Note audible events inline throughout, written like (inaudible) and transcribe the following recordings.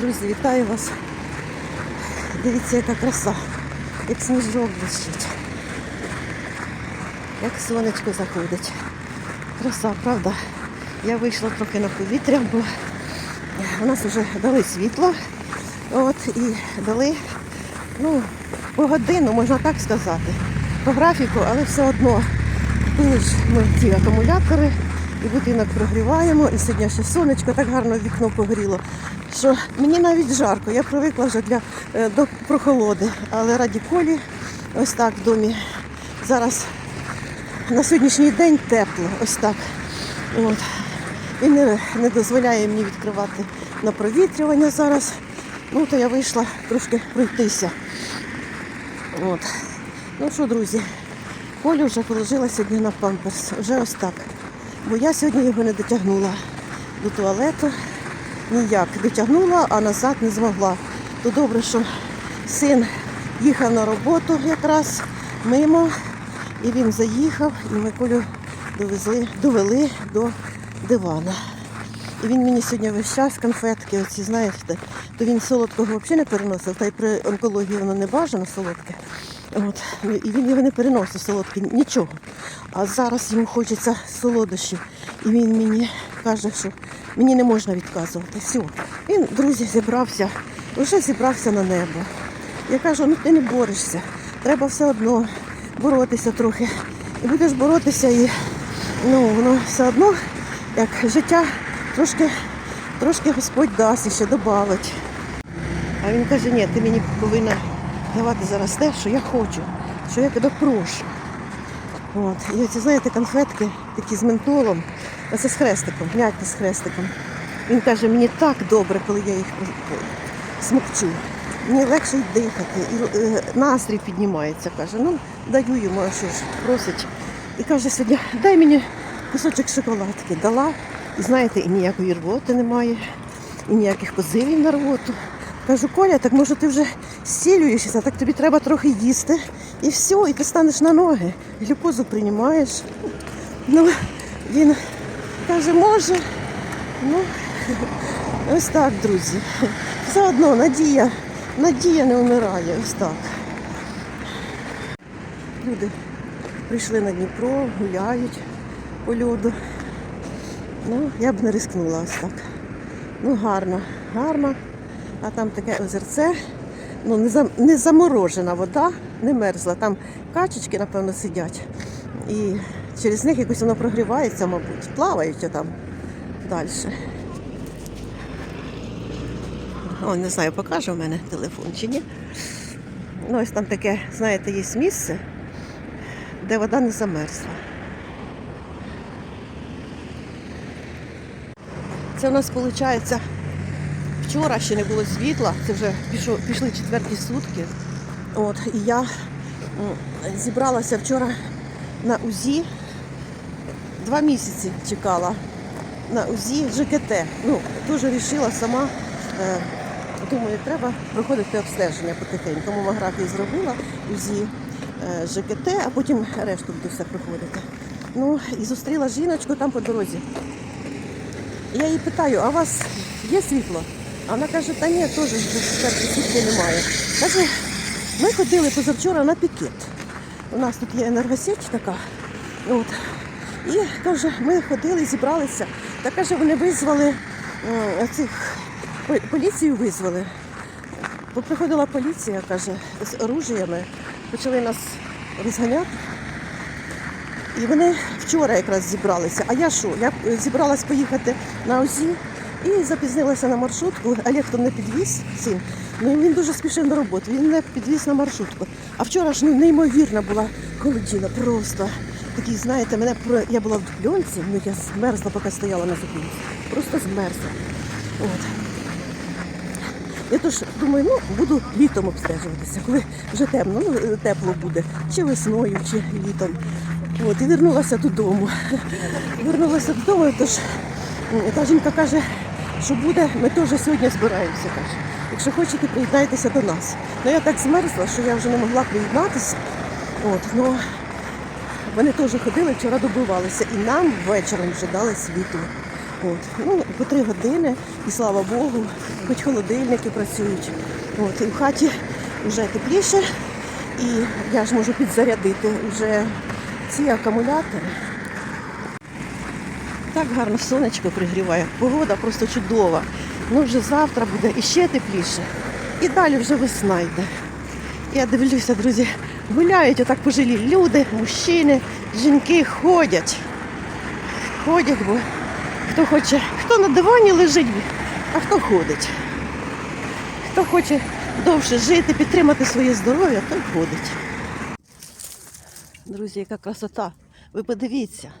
Друзі, вітаю вас. Дивіться, яка краса, як сніжок блищить, як сонечко заходить. Краса, правда? Я вийшла трохи на повітря, бо у нас вже дали світло. От, і дали ну, по годину, можна так сказати, по графіку, але все одно купили ж ми ті акумулятори і будинок прогріваємо. І сьогодні ще сонечко так гарно вікно погріло, що мені навіть жарко. Я привикла вже для, е, до прохолоди, але раді колі ось так в домі. Зараз на сьогоднішній день тепло, ось так. От. Він не, не дозволяє мені відкривати на провітрювання зараз. Ну, то я вийшла трошки пройтися. От. Ну що, друзі, Колю вже положила сьогодні на памперс. Вже ось так. Бо я сьогодні його не дотягнула до туалету. Ніяк дотягнула, а назад не змогла. То добре, що син їхав на роботу якраз мимо, і він заїхав, і ми Колю довезли, довели до дивана. І він мені сьогодні весь час конфетки, оці, знаєте, то він солодкого взагалі не переносив, та й при онкології воно не бажано солодке. От. І він його не переносив солодке, нічого. А зараз йому хочеться солодощів. І він мені каже, що мені не можна відказувати. Все. Він, друзі, зібрався, вже зібрався на небо. Я кажу, ну ти не борешся. Треба все одно боротися трохи. І будеш боротися, і ну, воно все одно, як життя трошки, трошки Господь дасть і ще додавить. А він каже, ні, ти мені повинна давати зараз те, що я хочу, що я тебе прошу. От. І оці, знаєте, конфетки такі з ментолом, це з хрестиком, м'ятні з хрестиком. Він каже, мені так добре, коли я їх смокчу. Мені легше дихати, і е, настрій піднімається. Каже, ну даю йому, а що ж, просить. І каже сьогодні, дай мені кусочок шоколадки. Дала. І знаєте, і ніякої рвоти немає, і ніяких позивів на рвоту. Кажу, Коля, так може ти вже зцілюєшся, так тобі треба трохи їсти. І все, і ти станеш на ноги, глюкозу приймаєш. Ну, він каже, може. Ну, (laughs) ось так, друзі. Все одно надія, надія не вмирає, ось так. Люди прийшли на Дніпро, гуляють по льоду. Ну, я б не рискнула ось так. Ну, гарно, гарно. А там таке озерце. Ну, не, зам, не заморожена вода, не мерзла. Там качечки, напевно, сидять. І через них якось воно прогрівається, мабуть. Плавають там далі. О, не знаю, покаже в мене телефон чи ні. Ну, ось там таке, знаєте, є місце, де вода не замерзла. Це у нас виходить, вчора ще не було світла, це вже пішов, пішли четверті сутки. От, і я зібралася вчора на УЗІ, два місяці чекала на УЗІ ЖКТ. Ну, теж вирішила сама, е, думаю, треба проходити обстеження потихеньку. Мамографію зробила, УЗІ е, ЖКТ, а потім решту буду все проходити. Ну, і зустріла жіночку там по дорозі. Я її питаю, а у вас є світло? А вона каже, та ні, теж сутки немає. Каже, ми ходили позавчора на пікет. У нас тут є енергосеть така. От. І каже, ми ходили, зібралися. Та каже, вони визвали цих поліцію визвали. Бо приходила поліція, каже, з оружіями, почали нас розганяти. І вони вчора якраз зібралися. А я що? Я зібралась поїхати на ОЗІ і запізнилася на маршрутку. Олег то мене підвіз син. Ну він дуже спішив на роботу. Він мене підвіз на маршрутку. А вчора ж ну, неймовірна була холодіна, просто такий, знаєте, мене про я була в дупльонці, ну я змерзла, поки стояла на зупинці. Просто змерзла. От. Я тож думаю, ну буду літом обстежуватися, коли вже темно, ну тепло буде, чи весною, чи літом. От, і вернулася додому. Вернулася додому, тож та жінка каже, що буде, ми теж сьогодні збираємося. каже. Якщо хочете, приєднайтеся до нас. Ну я так змерзла, що я вже не могла приєднатися. От, ну, вони теж ходили, вчора добивалися. І нам вечором вже дали світло. От. Ну, по три години, і слава Богу, хоч холодильники працюють. От. І в хаті вже тепліше, і я ж можу підзарядити вже ці акумулятори. Так гарно сонечко пригріває. Погода просто чудова. Ну вже завтра буде іще тепліше. І далі вже весна йде. Я дивлюся, друзі, гуляють отак пожилі люди, мужчини, жінки ходять. Ходять, бо хто хоче, хто на дивані лежить, а хто ходить. Хто хоче довше жити, підтримати своє здоров'я, той ходить. Друзі, яка красота. Ви подивіться.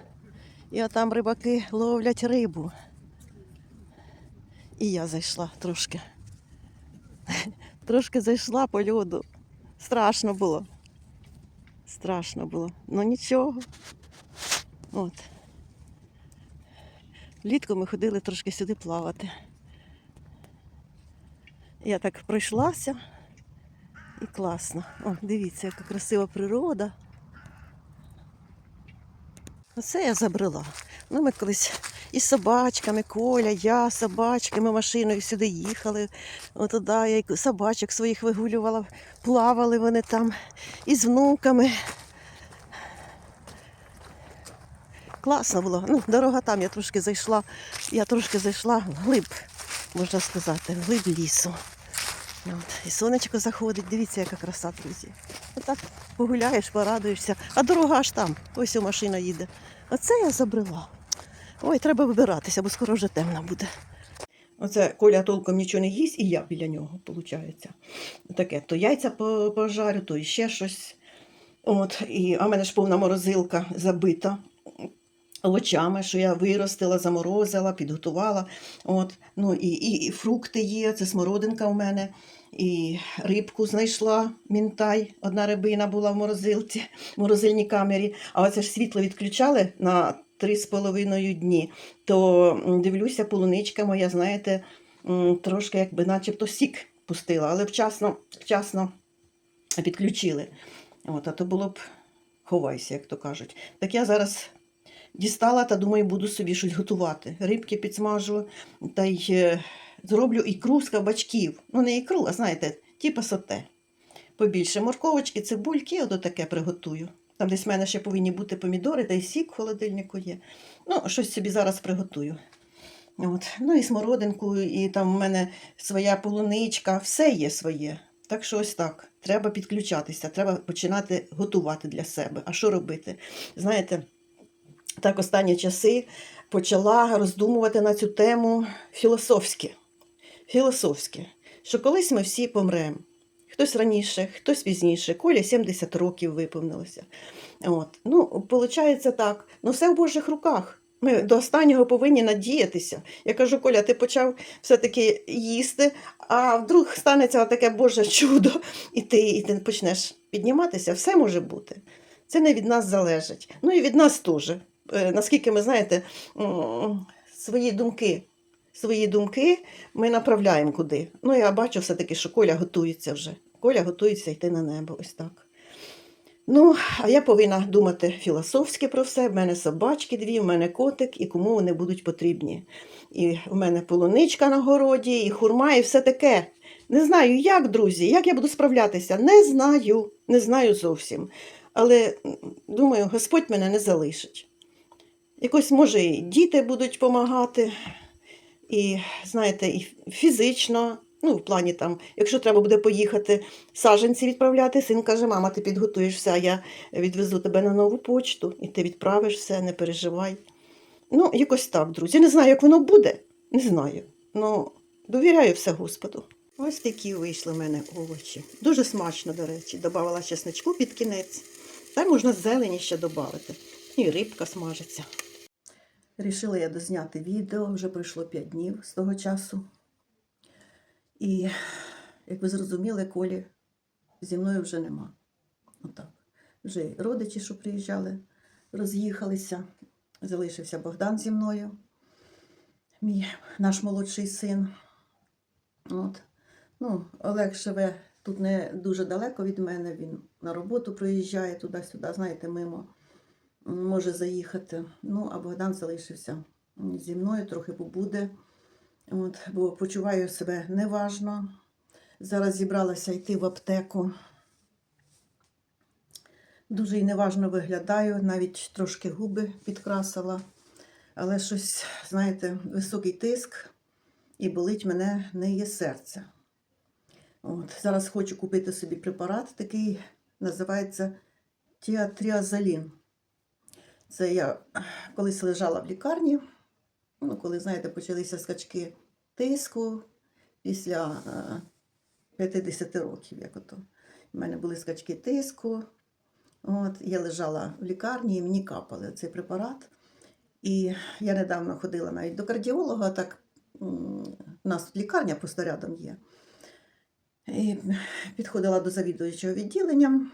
І там рибаки ловлять рибу. І я зайшла трошки. (laughs) Трошки зайшла по льоду. Страшно було. Страшно було. Ну нічого. От. Влітку ми ходили трошки сюди плавати. Я так пройшлася і класно. О, дивіться, яка красива природа. Оце я забрела. Ну, ми колись із собачками, Коля, я, собачки, ми машиною сюди їхали. От туди я собачок своїх вигулювала, плавали вони там із внуками. Класно було. Ну, дорога там, я трошки зайшла, я трошки зайшла вглиб, можна сказати, вглиб лісу. От. І сонечко заходить, дивіться, яка краса, друзі. Отак погуляєш, порадуєшся, а дорога аж там. Ось у машина їде. Оце я забрела. Ой, треба вибиратися, бо скоро вже темно буде. Оце Коля толком нічого не їсть, і я біля нього, виходить. Таке, то яйця пожарю, то ще щось. От, і, а в мене ж повна морозилка забита овочами, що я виростила, заморозила, підготувала. От, ну, і, і, і фрукти є, це смородинка у мене. І рибку знайшла, мінтай. Одна рибина була в морозилці, в морозильній камері. А оце ж світло відключали на три з половиною дні. То дивлюся, полуничка моя, знаєте, трошки якби начебто сік пустила, але вчасно, вчасно підключили. От, а то було б ховайся, як то кажуть. Так я зараз дістала та думаю, буду собі щось готувати. Рибки підсмажу та й е, зроблю ікру з кабачків. Ну, не ікру, а знаєте, типу соте. Побільше морковочки, цибульки, ото таке приготую. Там десь в мене ще повинні бути помідори, та й сік в холодильнику є. Ну, щось собі зараз приготую. От. Ну і смородинку, і там в мене своя полуничка, все є своє. Так що ось так. Треба підключатися, треба починати готувати для себе. А що робити? Знаєте, так останні часи почала роздумувати на цю тему філософськи. Філософськи, що колись ми всі помремо. Хтось раніше, хтось пізніше. Колі 70 років виповнилося. От. Ну, виходить так. Ну, все в Божих руках. Ми до останнього повинні надіятися. Я кажу, Коля, ти почав все-таки їсти, а вдруг станеться таке Боже чудо, і ти, і ти почнеш підніматися, все може бути. Це не від нас залежить. Ну і від нас теж. Е, Наскільки ми знаєте, свої думки. Свої думки ми направляємо куди. Ну, я бачу все-таки, що Коля готується вже. Коля готується йти на небо. Ось так. Ну, а я повинна думати філософськи про все. В мене собачки дві, в мене котик, і кому вони будуть потрібні. І в мене полуничка на городі, і хурма, і все таке. Не знаю, як, друзі, як я буду справлятися. Не знаю, не знаю зовсім. Але думаю, Господь мене не залишить. Якось, може, і діти будуть допомагати, і, знаєте, і фізично, ну, в плані там, якщо треба буде поїхати саженці відправляти, син каже, мама, ти підготуєшся, а я відвезу тебе на нову почту, і ти відправишся, не переживай. Ну, якось так, друзі. Не знаю, як воно буде, не знаю. Ну, довіряю все Господу. Ось такі вийшли в мене овочі. Дуже смачно, до речі. Добавила чесничку під кінець. Та можна зелені ще додати. І рибка смажиться. Рішила я дозняти відео, вже пройшло 5 днів з того часу. І, як ви зрозуміли, колі зі мною вже нема. Отак. Вже й родичі, що приїжджали, роз'їхалися. Залишився Богдан зі мною, мій наш молодший син. От. Ну, Олег живе тут не дуже далеко від мене. Він на роботу приїжджає туди-сюди, знаєте, мимо може заїхати. Ну, а Богдан залишився зі мною, трохи побуде. От, бо почуваю себе неважно. Зараз зібралася йти в аптеку. Дуже і неважно виглядаю, навіть трошки губи підкрасила. Але щось, знаєте, високий тиск і болить мене не є серце. От, зараз хочу купити собі препарат, такий називається тіатріазолін. Це я колись лежала в лікарні, ну, коли, знаєте, почалися скачки тиску після е, 50 років, як ото. У мене були скачки тиску. От, я лежала в лікарні і мені капали цей препарат. І я недавно ходила навіть до кардіолога, так у нас тут лікарня просто рядом є. І підходила до завідуючого відділенням.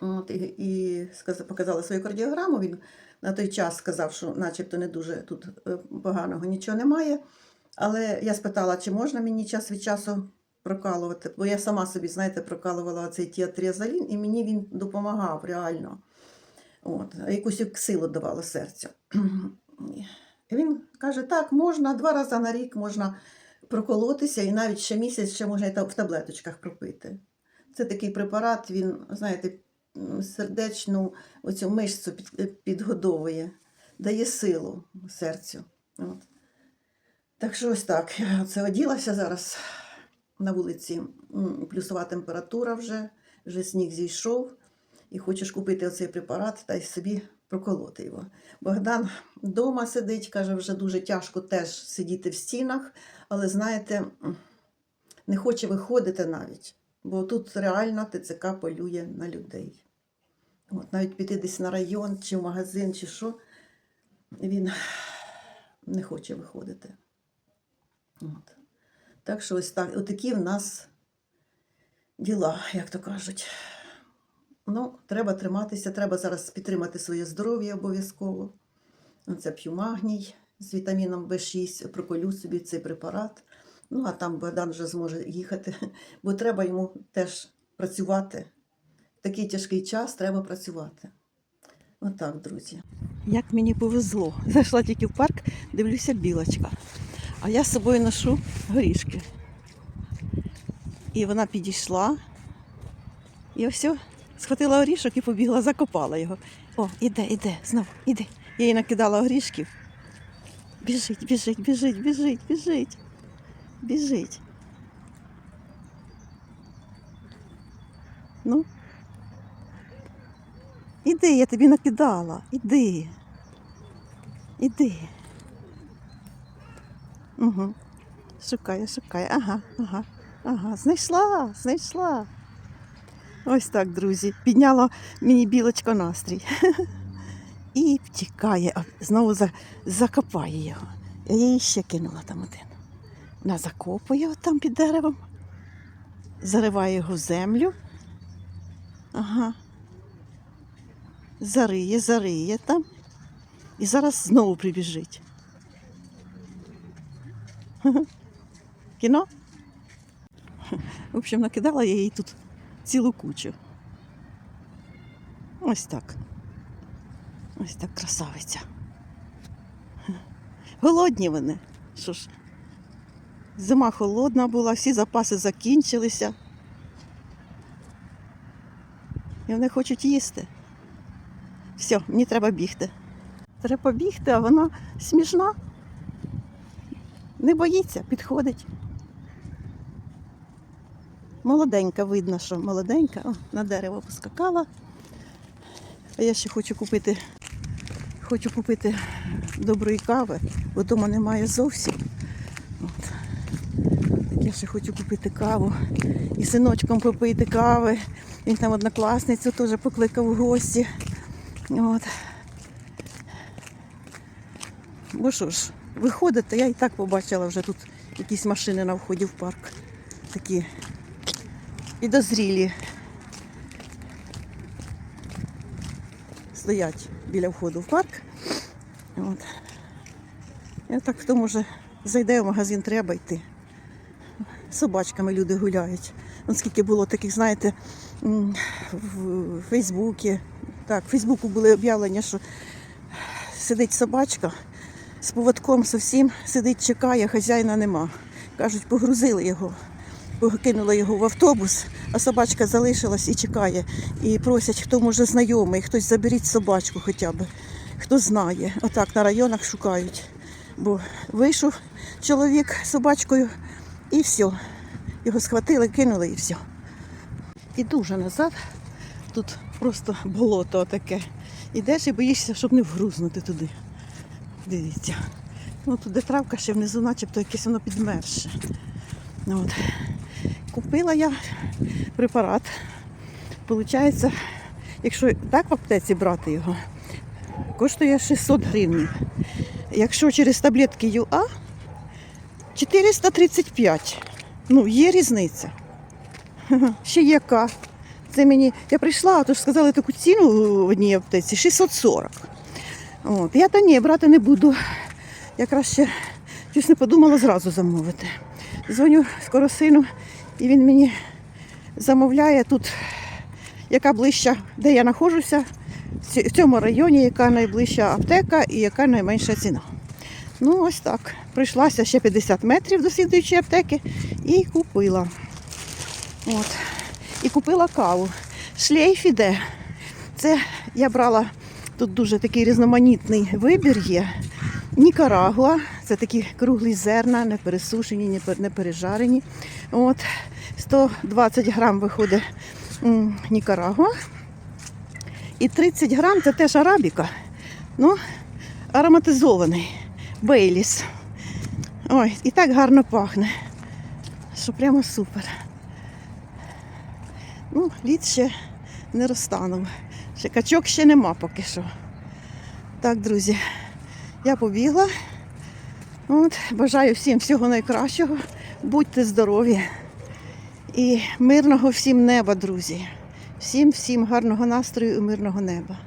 От, і показала свою кардіограму. Він на той час сказав, що начебто не дуже тут е, поганого нічого немає. Але я спитала, чи можна мені час від часу прокалувати, бо я сама собі, знаєте, прокалувала цей тіатріазолін, і мені він допомагав реально. От, якусь силу давало серцю. І він каже: так, можна два рази на рік можна проколотися, і навіть ще місяць ще можна в таблеточках пропити. Це такий препарат, він, знаєте, сердечну оцю мишцю підгодовує, дає силу серцю. От. Так що ось так. Я Це оділася зараз на вулиці. Плюсова температура вже, вже сніг зійшов. І хочеш купити оцей препарат та й собі проколоти його. Богдан вдома сидить, каже, вже дуже тяжко теж сидіти в стінах, але знаєте, не хоче виходити навіть, бо тут реально ТЦК полює на людей. От, навіть піти десь на район, чи в магазин, чи що, він не хоче виходити. От. Так що ось так, отакі в нас діла, як то кажуть. Ну, треба триматися, треба зараз підтримати своє здоров'я обов'язково. Оце п'ю магній з вітаміном В6, проколю собі цей препарат. Ну, а там Богдан вже зможе їхати, (laughs) бо треба йому теж працювати. В такий тяжкий час треба працювати. Отак, друзі. Як мені повезло. (laughs) Зайшла тільки в парк, дивлюся білочка. А я з собою ношу горішки. І вона підійшла. І ось схватила орішок і побігла, закопала його. О, іде, іде, знову, іде. Я їй накидала орішків. Біжить, біжить, біжить, біжить, біжить. Біжить. Ну. Іди, я тобі накидала. Іди. Іди. Угу. Шукає, шукає. Ага, ага, ага. Знайшла, знайшла. Ось так, друзі. Підняла мені білочка настрій. (laughs) І втікає, знову закопає його. Я її ще кинула там один. Вона закопує от там під деревом, зариває його в землю. Ага. Зариє, зариє там. І зараз знову прибіжить. (laughs) Кіно? В общем, накидала я їй тут цілу кучу. Ось так. Ось так красавиця. Голодні вони. Що ж, зима холодна була, всі запаси закінчилися. І вони хочуть їсти. Все, мені треба бігти. Треба бігти, а вона смішна. Не боїться, підходить. Молоденька, видно, що молоденька. О, на дерево поскакала. А я ще хочу купити, хочу купити доброї кави, бо вдома немає зовсім. Ще хочу купити каву і синочком попити кави. Він там однокласницю теж покликав у гості. От. Бо що ж, виходите, я і так побачила вже тут якісь машини на вході в парк. Такі підозрілі. Стоять біля входу в парк. От. Я так хто може зайде в магазин, треба йти. Собачками люди гуляють. От скільки було таких, знаєте, в Фейсбуці. Так, в Фейсбуку були об'явлення, що сидить собачка з поводком зовсім сидить, чекає, хазяїна нема. Кажуть, погрузили його, кинули його в автобус, а собачка залишилась і чекає. І просять, хто може знайомий, хтось заберіть собачку хоча б, хто знає. Отак на районах шукають. Бо вийшов чоловік з собачкою і все. Його схватили, кинули і все. Іду вже назад. Тут просто болото таке. Ідеш і боїшся, щоб не вгрузнути туди. Дивіться. Ну, тут де травка ще внизу, начебто якесь воно підмерше. Ну, От. Купила я препарат. Получається, якщо так в аптеці брати його, коштує 600 гривень. Якщо через таблетки ЮА 435. Ну, є різниця. (laughs) Ще яка. Це мені. Я прийшла, а то ж сказали таку ціну в одній аптеці 640. От. Я та ні, брати не буду. Я краще щось не подумала зразу замовити. Дзвоню скоро сину, і він мені замовляє тут, яка ближча, де я знаходжуся, в цьому районі, яка найближча аптека і яка найменша ціна. Ну, ось так. Прийшлася ще 50 метрів до слідуючої аптеки і купила. От. І купила каву. Шлейф іде. Це я брала тут дуже такий різноманітний вибір є. Нікарагуа, це такі круглі зерна, не пересушені, не пережарені. От. 120 грам виходить Нікарагуа. І 30 грам це теж арабіка. Ну, ароматизований. Бейліс. Ой, і так гарно пахне. Що прямо супер. Ну, лід ще не розтанув. Ще качок ще нема поки що. Так, друзі, я побігла. От, бажаю всім всього найкращого. Будьте здорові. І мирного всім неба, друзі. Всім, всім гарного настрою і мирного неба.